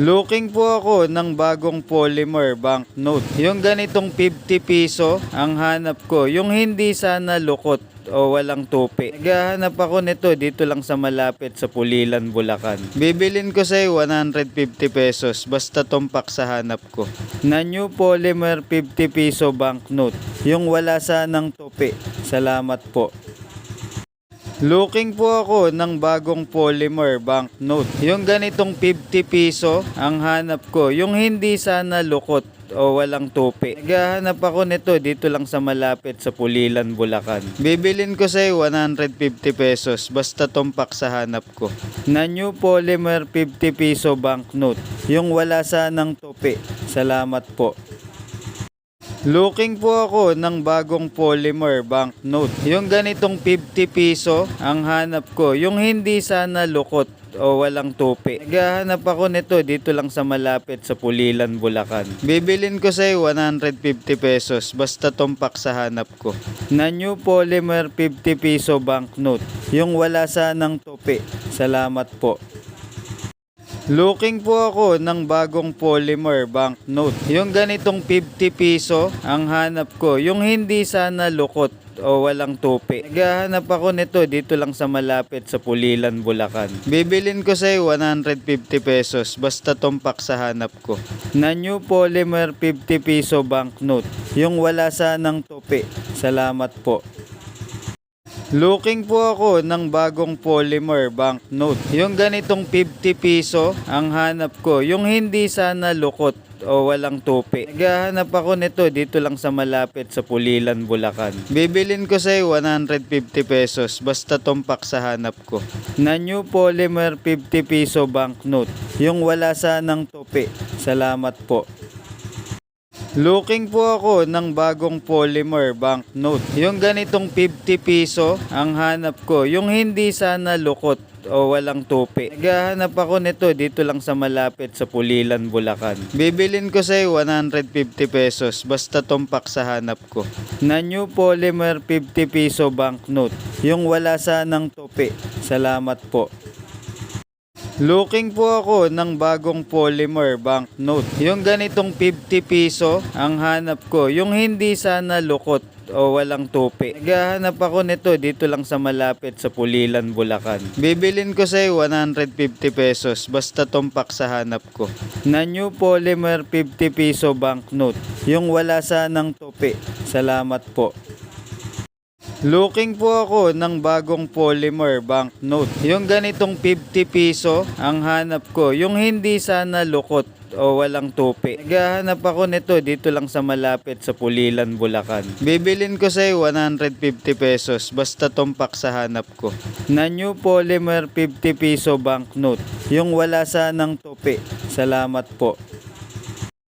Looking po ako ng bagong polymer banknote. Yung ganitong 50 piso ang hanap ko. Yung hindi sana lukot o walang tupi. Naghahanap ako nito dito lang sa malapit sa Pulilan, Bulacan. Bibilin ko sa 150 pesos basta tumpak sa hanap ko. Na new polymer 50 piso banknote. Yung wala sanang tupi. Salamat po. Looking po ako ng bagong polymer banknote. Yung ganitong 50 piso ang hanap ko. Yung hindi sana lukot o walang tupi. Naghahanap ako nito dito lang sa malapit sa Pulilan, Bulacan. Bibilin ko sa 150 pesos basta tumpak sa hanap ko. Na new polymer 50 piso banknote. Yung wala sanang tupi. Salamat po. Looking po ako ng bagong polymer banknote. Yung ganitong 50 piso ang hanap ko. Yung hindi sana lukot o walang tupi. Naghahanap ako nito dito lang sa malapit sa Pulilan, Bulacan. Bibilin ko sa 150 pesos basta tumpak sa hanap ko. Na new polymer 50 piso banknote. Yung wala sanang tupi. Salamat po. Looking po ako ng bagong polymer banknote. Yung ganitong 50 piso ang hanap ko. Yung hindi sana lukot o walang tupi. Naghahanap ako nito dito lang sa malapit sa Pulilan, Bulacan. Bibilin ko sa 150 pesos basta tumpak sa hanap ko. Na new polymer 50 piso banknote. Yung wala sanang tupi. Salamat po. Looking po ako ng bagong polymer banknote. Yung ganitong 50 piso ang hanap ko. Yung hindi sana lukot o walang tupi. Naghahanap ako nito dito lang sa malapit sa Pulilan, Bulacan. Bibilin ko sa 150 pesos basta tumpak sa hanap ko. Na new polymer 50 piso banknote. Yung wala sanang tupi. Salamat po. Looking po ako ng bagong polymer banknote. Yung ganitong 50 piso ang hanap ko. Yung hindi sana lukot o walang tupi. Naghahanap ako nito dito lang sa malapit sa Pulilan, Bulacan. Bibilin ko sa 150 pesos basta tumpak sa hanap ko. Na new polymer 50 piso banknote. Yung wala sanang tupi. Salamat po. Looking po ako ng bagong polymer banknote. Yung ganitong 50 piso ang hanap ko. Yung hindi sana lukot o walang tupi. Naghahanap ako nito dito lang sa malapit sa Pulilan, Bulacan. Bibilin ko sa 150 pesos basta tumpak sa hanap ko. Na new polymer 50 piso banknote. Yung wala sanang tupi. Salamat po. Looking po ako ng bagong polymer banknote. Yung ganitong 50 piso ang hanap ko. Yung hindi sana lukot o walang tupi. Naghahanap ako nito dito lang sa malapit sa Pulilan, Bulacan. Bibilin ko sa 150 pesos basta tumpak sa hanap ko. Na new polymer 50 piso banknote. Yung wala sanang tupi. Salamat po.